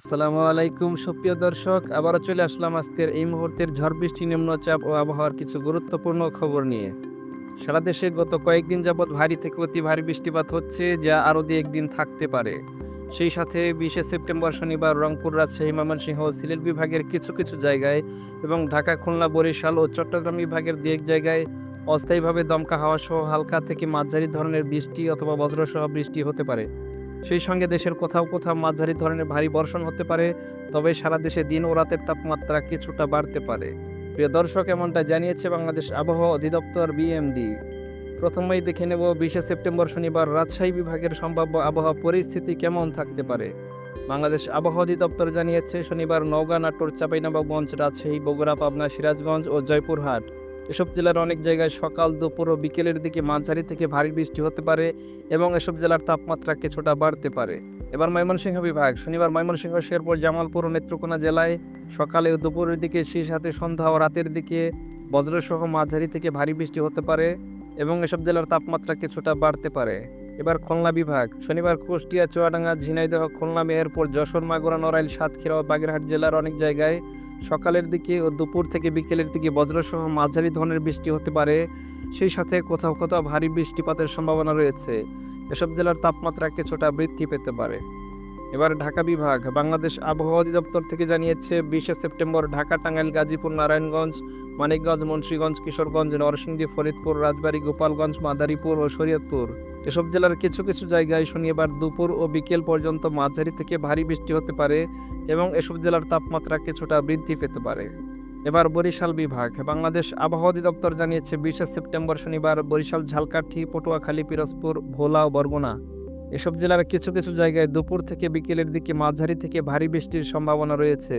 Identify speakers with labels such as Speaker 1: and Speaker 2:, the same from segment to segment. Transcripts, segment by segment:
Speaker 1: আসসালামু আলাইকুম, সুপ্রিয় দর্শক। আবারও চলে আসলাম আজকের এই মুহূর্তের ঝড় বৃষ্টি, নিম্নচাপ ও আবহাওয়ার কিছু গুরুত্বপূর্ণ খবর নিয়ে। সারা দেশে গত কয়েকদিন যাবৎ ভারী থেকে অতি ভারী বৃষ্টিপাত হচ্ছে, যা আরও দু একদিন থাকতে পারে। সেই সাথে বিশে সেপ্টেম্বর, শনিবার রংপুর, রাজশাহী, ময়মনসিংহ, সিলেট বিভাগের কিছু কিছু জায়গায় এবং ঢাকা, খুলনা, বরিশাল ও চট্টগ্রাম বিভাগের দু এক জায়গায় অস্থায়ীভাবে দমকা হাওয়া সহ হালকা থেকে মাঝারি ধরনের বৃষ্টি অথবা বজ্রসহ বৃষ্টি হতে পারে। সেই সঙ্গে দেশের কোথাও কোথাও মাঝারি ধরনের ভারী বর্ষণ হতে পারে, তবে সারা দেশে দিন ও রাতের তাপমাত্রা কিছুটা বাড়তে পারে। প্রিয় দর্শক এমনটা জানিয়েছে বাংলাদেশ আবহাওয়া অধিদপ্তর বিএমডি। প্রথমেই দেখে নেব বিশে সেপ্টেম্বর শনিবার রাজশাহী বিভাগের সম্ভাব্য আবহাওয়া পরিস্থিতি কেমন থাকতে পারে। বাংলাদেশ আবহাওয়া অধিদপ্তর জানিয়েছে, শনিবার নওগাঁ, নাটোর, চাঁপাইনবাবগঞ্জ, রাজশাহী, বগুড়া, পাবনা, সিরাজগঞ্জ ও জয়পুরহাট। এসব জেলার অনেক জায়গায় সকাল, দুপুর ও বিকেলের দিকে মাঝারি থেকে ভারী বৃষ্টি হতে পারে এবং এসব জেলার তাপমাত্রা কিছুটা বাড়তে পারে। এবার ময়মনসিংহ বিভাগ, শনিবার ময়মনসিংহ, শেরপুর, জামালপুর ও নেত্রকোনা জেলায় সকালে ও দুপুরের দিকে সেই সাথে সন্ধ্যা ও রাতের দিকে বজ্রসহ মাঝারি থেকে ভারী বৃষ্টি হতে পারে এবং এসব জেলার তাপমাত্রা কিছুটা বাড়তে পারে। এবার খুলনা বিভাগ। শনিবার কুষ্টিয়া, চুয়াডাঙ্গা, ঝিনাইদহ, খুলনা, মেহেরপুর, যশোর, মাগুরা, নড়াইল, সাতক্ষীরা ও বাগেরহাট জেলার অনেক জায়গায় সকালের দিকে ও দুপুর থেকে বিকেলের দিকে বজ্রসহ মাঝারি ধরনের বৃষ্টি হতে পারে। সেই সাথে কোথাও কোথাও ভারী বৃষ্টিপাতের সম্ভাবনা রয়েছে। এসব জেলার তাপমাত্রা কিছুটা বৃদ্ধি পেতে পারে। এবার ঢাকা বিভাগ, বাংলাদেশ আবহাওয়া অধিদপ্তর থেকে জানিয়েছে, বিশে সেপ্টেম্বর ঢাকা, টাঙ্গাইল, গাজীপুর, নারায়ণগঞ্জ, মানিকগঞ্জ, মুন্সীগঞ্জ, কিশোরগঞ্জ, নরসিংদী, ফরিদপুর, রাজবাড়ী, গোপালগঞ্জ, মাদারীপুর ও শরীয়তপুর। এসব জেলার কিছু কিছু জায়গায় শনিবার দুপুর ও বিকেল পর্যন্ত মাঝারি থেকে ভারী বৃষ্টি হতে পারে এবং এসব জেলার তাপমাত্রা কিছুটা বৃদ্ধি পেতে পারে। এবার বরিশাল বিভাগ, বাংলাদেশ আবহাওয়া অধিদপ্তর জানিয়েছে, বিশে সেপ্টেম্বর শনিবার বরিশাল, ঝালকাঠি, পটুয়াখালী, পিরোজপুর, ভোলা ও বরগুনা। এসব জেলার কিছু কিছু জায়গায় দুপুর থেকে বিকেলের দিকে মাঝারি থেকে ভারী বৃষ্টির সম্ভাবনা রয়েছে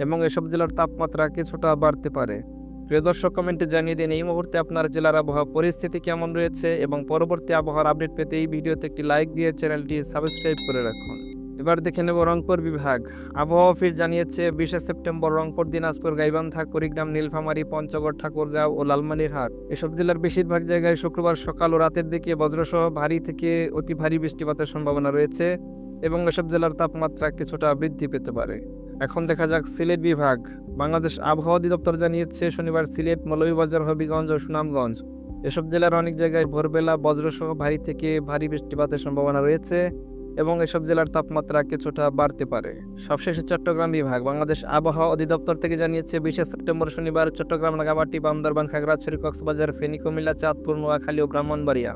Speaker 1: এবং এসব জেলার তাপমাত্রা কিছুটা বাড়তে পারে। প্রিয় দর্শক কমেন্টে জানিয়ে দিন, এই মুহূর্তে আপনার জেলার আবহাওয়া পরিস্থিতি কেমন রয়েছে এবং পরবর্তী আবহাওয়ার আপডেট পেতে এই ভিডিওতে একটি লাইক দিয়ে চ্যানেলটি সাবস্ক্রাইব করে রাখুন। এবার দেখে নেব রংপুর বিভাগ। আবহাওয়া অফিস জানিয়েছে, বিশে সেপ্টেম্বর রংপুর, দিনাজপুর, গাইবান্ধা, কুড়িগ্রাম, নীলফামারী, পঞ্চগড়, ঠাকুরগাঁও ও লালমানিরহাট। এসব জেলার বেশিরভাগ জায়গায় শুক্রবার সকাল ও রাতের দিকে বজ্রসহ ভারী থেকে অতি ভারী বৃষ্টিপাতের সম্ভাবনা রয়েছে এবং এসব জেলার তাপমাত্রা কিছুটা বৃদ্ধি পেতে পারে। এখন দেখা যাক সিলেট বিভাগ। বাংলাদেশ আবহাওয়া অধিদপ্তর জানিয়েছে, শনিবার সিলেট, মৌলভীবাজার, হবিগঞ্জ ও সুনামগঞ্জ। এসব জেলার অনেক জায়গায় ভোরবেলা বজ্রসহ ভারী থেকে ভারী বৃষ্টিপাতের সম্ভাবনা রয়েছে এবং এসব জেলার তাপমাত্রা কিছুটা বাড়তে পারে। সবশেষে চট্টগ্রাম বিভাগ, বাংলাদেশ আবহাওয়া অধিদপ্তর থেকে জানিয়েছে বিশে সেপ্টেম্বর শনিবার চট্টগ্রাম রাঙামাটি বান্দরবান, খাগড়াছড়ি, কক্সবাজার, ফেনী, কুমিল্লা, চাঁদপুর, নোয়াখালী ও ব্রাহ্মণবাড়িয়া।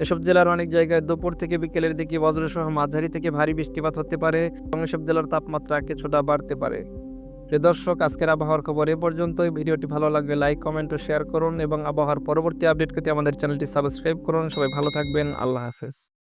Speaker 1: এসব জেলার অনেক জায়গায় দুপুর থেকে বিকেলের দিকে বজ্রসহ মাঝারি থেকে ভারী বৃষ্টিপাত হতে পারে এবং এসব জেলার তাপমাত্রা কিছুটা বাড়তে পারে। দর্শক, আজকের আবহাওয়ার খবর এ পর্যন্তই। ভিডিওটি ভালো লাগবে লাইক, কমেন্ট ও শেয়ার করুন এবং আবহাওয়ার পরবর্তী আপডেট করতে আমাদের চ্যানেলটি সাবস্ক্রাইব করুন। সবাই ভালো থাকবেন। আল্লাহ হাফেজ।